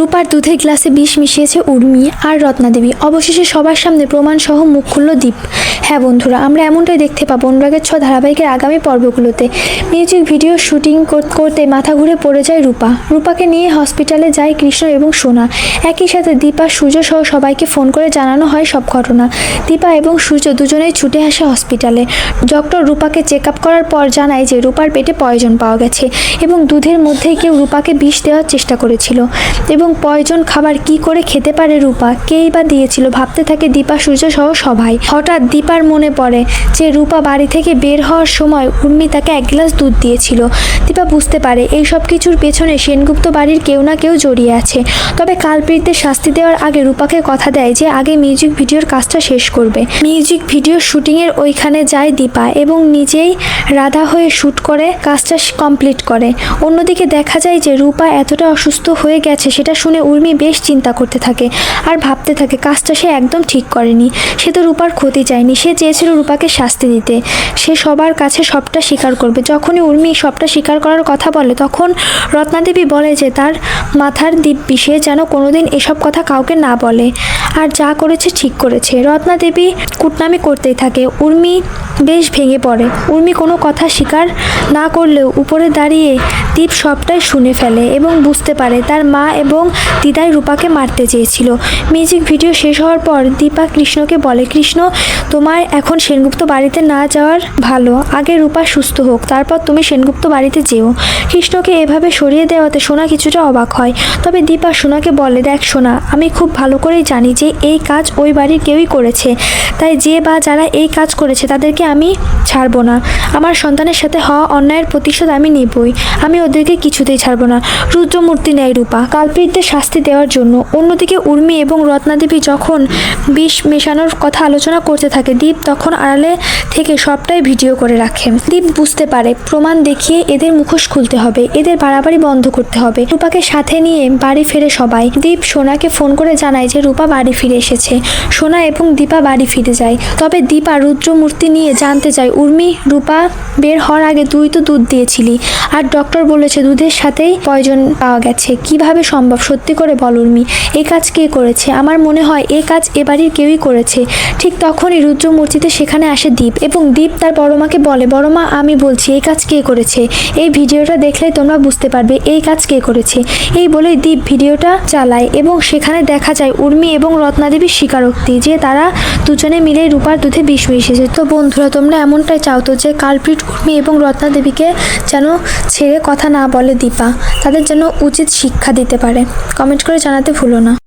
রূপার দুধের গ্লাসে বিষ মিশিয়েছে উর্মি আর রত্নাদেবী। অবশেষে সবার সামনে প্রমাণ সহ মুখ খুলল দ্বীপ হ্যাঁ বন্ধুরা, আমরা এমনটাই দেখতে পাবো অনুরাগের ছ ধারাবাহিকের আগামী পর্বগুলোতে। মিউজিক ভিডিও শুটিং করতে মাথা ঘুরে পড়ে যায় রূপা। রূপাকে নিয়ে হসপিটালে যায় কৃষ্ণ এবং সোনা। একই সাথে দীপা, সূর্য সহ সবাইকে ফোন করে জানানো হয় সব ঘটনা। দীপা এবং সূর্য দুজনেই ছুটে আসে হসপিটালে। ডক্টর রূপাকে চেক আপ করার পর জানায় যে রূপার পেটে পয়জন পাওয়া গেছে এবং দুধের মধ্যেই কেউ রূপাকে বিষ দেওয়ার চেষ্টা করেছিল। এবং পয়জন খাবার কি করে খেতে পারে রূপা? কেই বা দিয়েছিল? ভাবতে থাকে দীপা সূর্য সহ সবাই। হঠাৎ দীপার মনে পড়ে যে রূপা বাড়ি থেকে বের হওয়ার সময় উর্মি তাকে এক গ্লাস দুধ দিয়েছিল। দীপা বুঝতে পারে এই সব কিছুর পেছনে সেনগুপ্ত বাড়ির কেউ না কেউ জড়িয়ে আছে। তবে কালপ্রীতদের শাস্তি দেওয়ার আগে রূপাকে কথা দেয় যে আগে মিউজিক ভিডিওর কাজটা শেষ করবে। মিউজিক ভিডিও শুটিংয়ের ওইখানে যায় দীপা এবং নিজেই রাধা হয়ে শ্যুট করে কাজটা কমপ্লিট করে। অন্যদিকে দেখা যায় যে রূপা এতটা অসুস্থ হয়ে গেছে সেটা শুনে উর্মি বেশ চিন্তা করতে থাকে আর ভাবতে থাকে, কাজটা সে একদম ঠিক করেনি। সে তো রূপার ক্ষতি চায়নি, সে চেয়েছিল রূপাকে শাস্তি দিতে। সে সবার কাছে সবটা স্বীকার করবে। যখনই উর্মি সবটা স্বীকার করার কথা বলে, তখন রত্নাদেবী বলে যে, তার মাথার দিব্যি, সে যেন কোনোদিন এসব কথা কাউকে না বলে। আর যা করেছে ঠিক করেছে। রত্নাদেবী কুটনামি করতেই থাকে। উর্মি বেশ ভেঙে পড়ে। উর্মি কোনো কথা স্বীকার না করলেও উপরে দাঁড়িয়ে দীপ সবটাই শুনে ফেলে এবং বুঝতে পারে তার মা এবং দিদাই রূপাকে মারতে চেয়েছিল। মিউজিক ভিডিও শেষ হওয়ার পর দীপা কৃষ্ণকে বলে, কৃষ্ণ, তোমার এখন সেনগুপ্ত বাড়িতে না যাওয়ার ভালো। আগে রূপা সুস্থ হোক, তারপর তুমি সেনগুপ্ত বাড়িতে যেও। কৃষ্ণকে এভাবে সরিয়ে দেওয়াতে সোনা কিছুটা অবাক হয়। তবে দীপা সোনাকে বলে, দেখ সোনা, আমি খুব ভালো করেই জানি যে এই কাজ ওই বাড়ির কেউই করেছে। তাই যে বা যারা এই কাজ করেছে তাদেরকে আমি ছাড়ব না। আমার সন্তানের সাথে হওয়া অন্যায়ের প্রতিশোধ আমি নেবই। আমি ওদেরকে কিছুতেই ছাড়ব না। রুদ্রমূর্তি নেয় রূপা। কালপ্রীতদের শাস্তি দেওয়ার জন্য অন্যদিকে উর্মি এবং রত্নাদেবী যখন বিষ মেশানোর কথা আলোচনা করতে থাকে, দীপ তখন আড়ালে থেকে সবটাই ভিডিও করে রাখে। দীপ বুঝতে পারে, প্রমাণ দেখিয়ে এদের মুখোশ খুলতে হবে, এদের বাড়াবাড়ি বন্ধ করতে হবে। রূপাকে সাথে নিয়ে বাড়ি ফেরে সবাই। দীপ সোনাকে ফোন করে জানায় যে রূপা বাড়ি ফিরে এসেছে। সোনা এবং দীপা বাড়ি ফিরে যায়। তবে দীপা রুদ্রমূর্তি নিয়ে জানতে চায় উর্মি, রূপা, বের হওয়ার আগে তুই তো দুধ দিয়েছিলি। আর ডক্টর বলেছে দুধের সাথেই পয়জন পাওয়া গেছে। কীভাবে সম্ভব? সত্যি করে বল উর্মি এই কাজ কে করেছে? আমার মনে হয় এই কাজ এ বাড়ির কেউই করেছে। ঠিক তখনই রুদ্রমূর্তিতে সেখানে আসে দীপ এবং দীপ তার বড় মাকে বলে, বড় মা, আমি বলছি এই কাজ কে করেছে? এই ভিডিওটা দেখলে তোমরা বুঝতে পারবে এই কাজ কে করেছে। এই বলেই দীপ ভিডিওটা চালায় এবং সেখানে দেখা যায় উর্মি এবং রত্নাদেবীর স্বীকারোক্তি, যে তারা দুজনে মিলে রূপার দুধে বিষ মিশিয়েছে। তো বন্ধুরা, তোমরা এমনটাই চাও তো যে কালপ্রিট উর্মি এবং রত্না দেবীকে যেন ছেড়ে কথা না বলে দীপা, তাদের যেন উচিত শিক্ষা দিতে পারে। কমেন্ট করে জানাতে ভুলো না।